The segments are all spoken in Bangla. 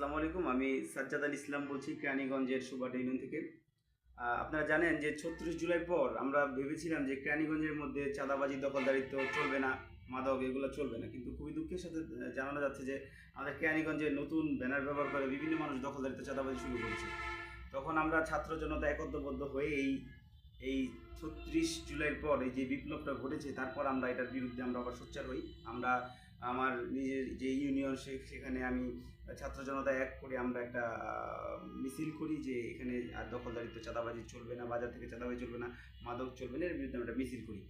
আসসালামু আলাইকুম, আমি সাজ্জাদ আল ইসলাম বলছি ক্রানীগঞ্জের সুবাট ইউনিয়ন থেকে। আপনারা জানেন যে ছত্রিশ জুলাই পর আমরা ভেবেছিলাম যে ক্রানীগঞ্জের মধ্যে চাঁদাবাজি, দখলদারিত্ব চলবে না, মাদক এগুলো চলবে না। কিন্তু খুবই দুঃখের সাথে জানানো যাচ্ছে যে আমাদের ক্রানীগঞ্জে নতুন ব্যানার ব্যবহার করে বিভিন্ন মানুষ দখলদারিত্ব চাঁদাবাজি শুরু করেছে। তখন আমরা ছাত্র জনতা একত্রবদ্ধ হয়ে এই এই ছত্রিশ জুলাইয়ের পর এই যে বিপ্লবটা ঘটেছে, তারপর আমরা এটার বিরুদ্ধে আমরা আবার সোচ্চার হই। আমরা আমার নিজের যে ইউনিয়ন সেখানে আমি ছাত্র জনতা এক করে আমরা একটা মিছিল করি যে এখানে আর দখলদারিত্ব চাঁদাবাজি চলবে না বাজার থেকে চাঁদাবাজি চলবে না মাদক চলবে না এর বিরুদ্ধে আমরা মিছিল করি।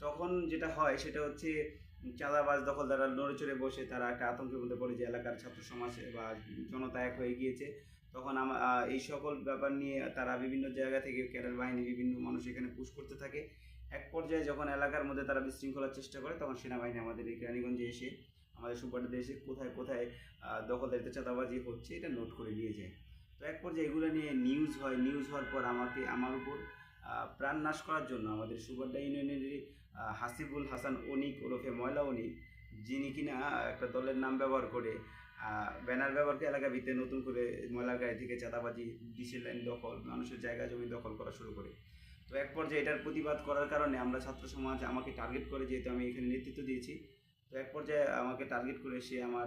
তখন যেটা হয় সেটা হচ্ছে চাঁদাবাজ দখলদাররা নড়ে চড়ে বসে তারা একটা আতঙ্কের মধ্যে পড়ে যে এলাকার ছাত্র সমাজ বা জনতা এক হয়ে গিয়েছে। তখন আমা আহ, এই সকল ব্যাপার নিয়ে তারা বিভিন্ন জায়গা থেকে কেরাল বাহিনী বিভিন্ন মানুষ এখানে পুশ করতে থাকে। এক পর্যায়ে যখন এলাকার মধ্যে তারা বিশৃঙ্খলার চেষ্টা করে তখন সেনাবাহিনী আমাদের এই কেরানীগঞ্জে এসে আমাদের সুপারটাতে এসে কোথায় কোথায় আহ, দখলদারিত্ব চাঁদাবাজি হচ্ছে এটা নোট করে নিয়ে যায়। তো এক পর্যায়ে এগুলো নিয়ে নিউজ হয় নিউজ হওয়ার পর আমাকে আমার উপর প্রাণ নাশ করার জন্য আমাদের সুবাড্ডা ইউনিয়নেরই আহ, হাসিবুল হাসান অনিক ওরফে ময়লা অনিক যিনি কিনা একটা দলের নাম ব্যবহার করে ব্যানার ব্যবহার করে এলাকা ভিত্তিতে নতুন করে ময়লার গাড়ি থেকে চাঁদাবাজি ডিসেল লাইন দখল মানুষের জায়গা জমি দখল করা শুরু করে। তো এক পর্যায়ে এটার প্রতিবাদ করার কারণে আমরা ছাত্র সমাজ আমাকে টার্গেট করে যেহেতু আমি এখানে নেতৃত্ব দিয়েছি। তো এক পর্যায়ে আমাকে টার্গেট করে সে আমার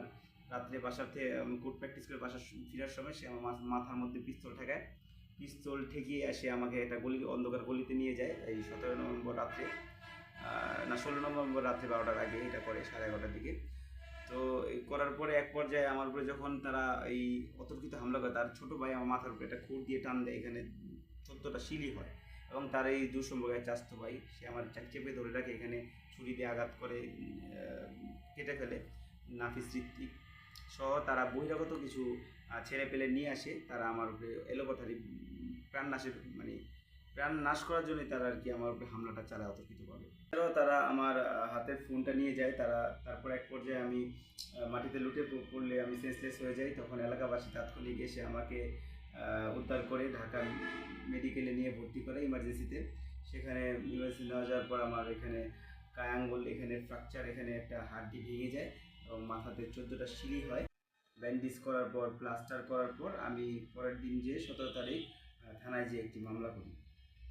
রাত্রে বাসার থেকে কোর্ট প্র্যাকটিস করে বাসার ফেরার সময় সে আমার মাথ- মাথার মধ্যে পিস্তল ঠেকায়। পিস্তল ঠেকিয়ে এসে আমাকে একটা গলি, অন্ধকার গলিতে নিয়ে যায় এই সতেরো নভেম্বর রাত্রে। না, ষোলো নভেম্বর রাত্রে বারোটার আগে এটা করে সাড়ে এগারোটার দিকে। তো করার পরে এক পর্যায়ে আমার উপরে যখন তারা এই অতর্কিত হামলা করে, তার ছোটো ভাই আমার মাথার উপরে একটা খুঁট দিয়ে টান দেয়, এখানে চোদ্দোটা শিলি হয়। এবং তার এই দুঃসম্পর্কের চাস্ত ভাই, সে আমার চেপে ধরে রাখে, এখানে ছুরি দিয়ে আঘাত করে কেটে ফেলে, নাফিস ঋত্বিক সহ তারা বহিরাগত কিছু ছেড়ে পেলে নিয়ে আসে, তারা আমার উপরে এলোপাথারি, প্রাণ নাশের মানে প্রাণ নাশ করার জন্য তারা আর কি আমার উপরে হামলাটা চালায় অতর্কিতভাবে। এছাড়াও তারা আমার হাতের ফোনটা নিয়ে যায়, তারা তারপর এক পর্যায়ে আমি মাটিতে লুটে পড়লে আমি সেন্সলেস হয়ে যাই, তখন এলাকাবাসী তাৎক্ষণিক এসে আমাকে উদ্ধার করে ঢাকা মেডিকেলে নিয়ে ভর্তি করে ইমার্জেন্সিতে সেখানে ইমার্জেন্সি নেওয়া যাওয়ার পর আমার এখানে কায়াঙ্গল, এখানে ফ্র্যাকচার এখানে একটা হাড্ডি ভেঙে যায় এবং মাথাতে চোদ্দোটা সিঁড়ি হয়। ব্যান্ডেজ করার পর প্লাস্টার করার পর আমি পরের দিন যেয়ে সতেরো তারিখ থানায় যেয়ে একটি মামলা করি।